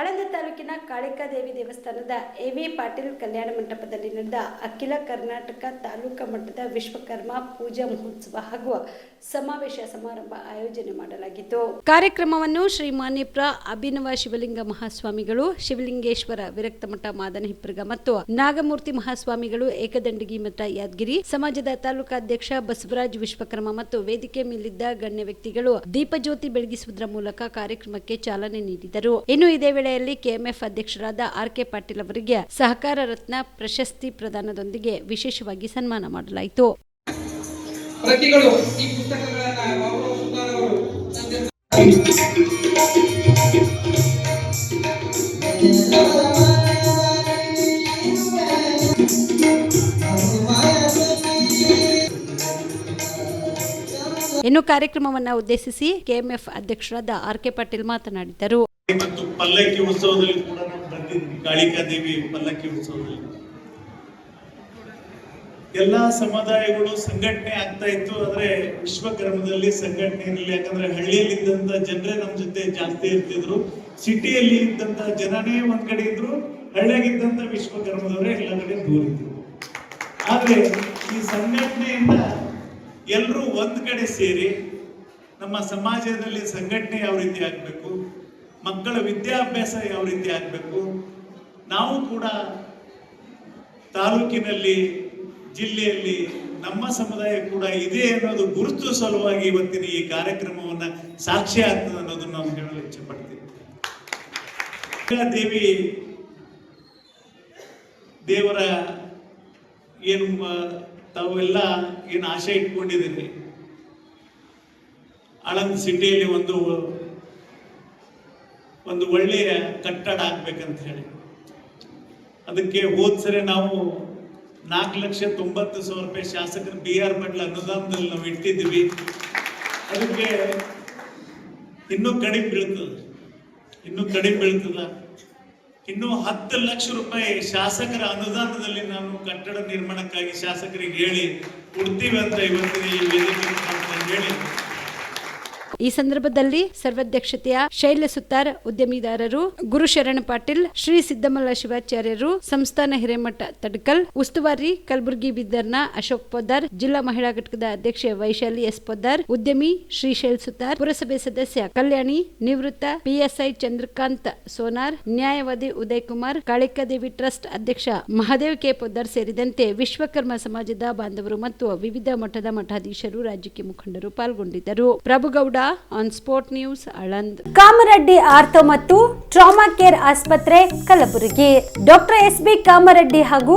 ಆಳಂದ ತಾಲೂಕಿನ ಕಾಳಿಕಾದೇವಿ ದೇವಸ್ಥಾನದ ಎವಿ ಪಾಟೀಲ್ ಕಲ್ಯಾಣ ಮಂಟಪದಲ್ಲಿ ನಡೆದ ಅಖಿಲ ಕರ್ನಾಟಕ ತಾಲೂಕಾ ಮಟ್ಟದ ವಿಶ್ವಕರ್ಮ ಪೂಜಾ ಮಹೋತ್ಸವ ಹಾಗೂ ಸಮಾವೇಶ ಸಮಾರಂಭ ಆಯೋಜನೆ ಮಾಡಲಾಗಿತ್ತು. ಕಾರ್ಯಕ್ರಮವನ್ನು ಶ್ರೀ ಮಾನ್ಯಪ್ರ ಅಭಿನವ ಶಿವಲಿಂಗ ಮಹಾಸ್ವಾಮಿಗಳು, ಶಿವಲಿಂಗೇಶ್ವರ ವಿರಕ್ತ ಮಠ ಮಾದನ ಹಿಪ್ಪರ್ಗ ಮತ್ತು ನಾಗಮೂರ್ತಿ ಮಹಾಸ್ವಾಮಿಗಳು, ಏಕದಂಡಗಿ ಮಠ ಯಾದಗಿರಿ, ಸಮಾಜದ ತಾಲೂಕಾಧ್ಯಕ್ಷ ಬಸವರಾಜ್ ವಿಶ್ವಕರ್ಮ ಮತ್ತು ವೇದಿಕೆ ಮೇಲಿದ್ದ ಗಣ್ಯ ವ್ಯಕ್ತಿಗಳು ದೀಪಜ್ಯೋತಿ ಬೆಳಗಿಸುವುದರ ಮೂಲಕ ಕಾರ್ಯಕ್ರಮಕ್ಕೆ ಚಾಲನೆ ನೀಡಿದರು. ಇನ್ನು ಇದೇ ವೇಳೆಯಲ್ಲಿ ಕೆಎಂಎಫ್ ಅಧ್ಯಕ್ಷರಾದ ಆರ್ ಕೆ ಪಾಟೀಲ್ ಅವರಿಗೆ ಸಹಕಾರ ರತ್ನ ಪ್ರಶಸ್ತಿ ಪ್ರದಾನದೊಂದಿಗೆ ವಿಶೇಷವಾಗಿ ಸನ್ಮಾನ ಮಾಡಲಾಯಿತು. ಇನ್ನು ಕಾರ್ಯಕ್ರಮವನ್ನು ಉದ್ದೇಶಿಸಿ ಕೆಎಂಎಫ್ ಅಧ್ಯಕ್ಷರಾದ ಆರ್ ಕೆ ಪಾಟೀಲ್ ಮಾತನಾಡಿದರು. ಮತ್ತು ಪಲ್ಲಕ್ಕಿ ಉತ್ಸವದಲ್ಲಿ ಕೂಡ ನಾವು ಬಂದಿದ್ವಿ ಕಾಳಿಕಾ ದೇವಿ ಪಲ್ಲಕ್ಕಿ ಉತ್ಸವದಲ್ಲಿ. ಎಲ್ಲಾ ಸಮುದಾಯಗಳು ಸಂಘಟನೆ ಆಗ್ತಾ ಇತ್ತು. ಆದ್ರೆ ವಿಶ್ವಕರ್ಮದಲ್ಲಿ ಸಂಘಟನೆ ಇರಲಿಲ್ಲ. ಯಾಕಂದ್ರೆ ಹಳ್ಳಿಯಲ್ಲಿ ಇದ್ದಂತ ಜನರೇ ನಮ್ಮ ಜೊತೆ ಜಾಸ್ತಿ ಇರ್ತಿದ್ರು. ಸಿಟಿಯಲ್ಲಿ ಇದ್ದಂತ ಜನನೇ ಒಂದ್ ಕಡೆ ಇದ್ರು. ಹಳ್ಳಿಯಾಗಿದ್ದಂತ ವಿಶ್ವಕರ್ಮದವರೇ ಎಲ್ಲ ಕಡೆ ದೂರ ಇದ್ರು. ಆದ್ರೆ ಈ ಸಂಘಟನೆಯಿಂದ ಎಲ್ಲರೂ ಒಂದ್ ಕಡೆ ಸೇರಿ ನಮ್ಮ ಸಮಾಜದಲ್ಲಿ ಸಂಘಟನೆ ಯಾವ ರೀತಿ ಆಗ್ಬೇಕು? ಮಕ್ಕಳ ವಿದ್ಯಾಭ್ಯಾಸ ಯಾವ ರೀತಿ ಆಗಬೇಕು? ನಾವು ಕೂಡ ತಾಲೂಕಿನಲ್ಲಿ, ಜಿಲ್ಲೆಯಲ್ಲಿ ನಮ್ಮ ಸಮುದಾಯ ಕೂಡ ಇದೆ ಅನ್ನೋದು ಗುರುತು ಸಲುವಾಗಿ ಇವತ್ತಿನ ಈ ಕಾರ್ಯಕ್ರಮವನ್ನು ಸಾಕ್ಷಿ ಆಗ್ತದೆ ಅನ್ನೋದನ್ನು ನಾವು ಹೇಳಲು ಇಚ್ಛೆ ಪಡ್ತೀವಿ ದೇವಿ, ದೇವರ ಏನು ತಾವೆಲ್ಲ ಏನು ಆಶೆ ಇಟ್ಕೊಂಡಿದ್ದೀರಿ? ಆಳಂದ್ ಸಿಟಿಯಲ್ಲಿ ಒಂದು ಒಂದು ಒಳ್ಳೆಯ ಕಟ್ಟಡ ಆಗ್ಬೇಕಂತ ಹೇಳಿ. ಅದಕ್ಕೆ ಹೋದ್ಸರೆ ನಾವು ನಾಲ್ಕು ಲಕ್ಷ ತೊಂಬತ್ತು ಸಾವಿರ ರೂಪಾಯಿ ಶಾಸಕರು ಬಿ ಆರ್ ಪಟ್ಲ ಅನುದಾನದಲ್ಲಿ ನಾವು ಇಟ್ಟಿದ್ವಿ ಅದಕ್ಕೆ ಇನ್ನೂ ಕಡಿಮೆ ಬೀಳ್ತದೆ. ಇನ್ನೂ ಕಡಿಮೆ ಬೀಳ್ತದ. ಇನ್ನು ಹತ್ತು ಲಕ್ಷ ರೂಪಾಯಿ ಶಾಸಕರ ಅನುದಾನದಲ್ಲಿ ನಾನು ಕಟ್ಟಡ ನಿರ್ಮಾಣಕ್ಕಾಗಿ ಶಾಸಕರಿಗೆ ಹೇಳಿ, ಕೊಡ್ತೀವಿ ಅಂತ ಇವತ್ತಿನ ಈ ವೇದಿಕೆ ಹೇಳಿ ಈ ಸಂದರ್ಭದಲ್ಲಿ ಸರ್ವಾಧ್ಯಕ್ಷತೆಯ ಶೈಲ ಸುತ್ತಾರ್ ಉದ್ಯಮಿದಾರರು ಗುರು ಶರಣ ಪಾಟೀಲ್, ಶ್ರೀ ಸಿದ್ದಮಲ್ಲ ಶಿವಾಚಾರ್ಯರು, ಸಂಸ್ಥಾನ ಹಿರೇಮಠ ತಡ್ಕಲ್, ಉಸ್ತುವಾರಿ ಕಲಬುರಗಿ ಬಿದ್ದರ್ನ ಅಶೋಕ್ ಪೊದ್ದಾರ್, ಜಿಲ್ಲಾ ಮಹಿಳಾ ಘಟಕದ ಅಧ್ಯಕ್ಷೆ ವೈಶಾಲಿ ಎಸ್ ಪೊದ್ದಾರ್, ಉದ್ಯಮಿ ಶ್ರೀ ಶೈಲ್ ಸುತ್ತಾರ್, ಪುರಸಭೆ ಸದಸ್ಯ ಕಲ್ಯಾಣಿ, ನಿವೃತ್ತ ಪಿಎಸ್ಐ ಚಂದ್ರಕಾಂತ್ ಸೋನಾರ್, ನ್ಯಾಯವಾದಿ ಉದಯ್ ಕುಮಾರ್ ಕಾಳಿಕಾದೇವಿ ಟ್ರಸ್ಟ್ ಅಧ್ಯಕ್ಷ ಮಹಾದೇವ್ ಕೆ ಪೊದ್ದಾರ್ ಸೇರಿದಂತೆ ವಿಶ್ವಕರ್ಮ ಸಮಾಜದ ಬಾಂಧವರು ಮತ್ತು ವಿವಿಧ ಮಠದ ಮಠಾಧೀಶರು ರಾಜ್ಯಕ್ಕೆ ಮುಖಂಡರು ಪಾಲ್ಗೊಂಡಿದ್ದರು. Prabhugowda on sport news Aland Kamareddy ortho ಮತ್ತು ಟ್ರಾಮಾ ಕೇರ್ ಆಸ್ಪತ್ರೆ Kalaburagi. Doctor S B Kamareddy ಹಾಗೂ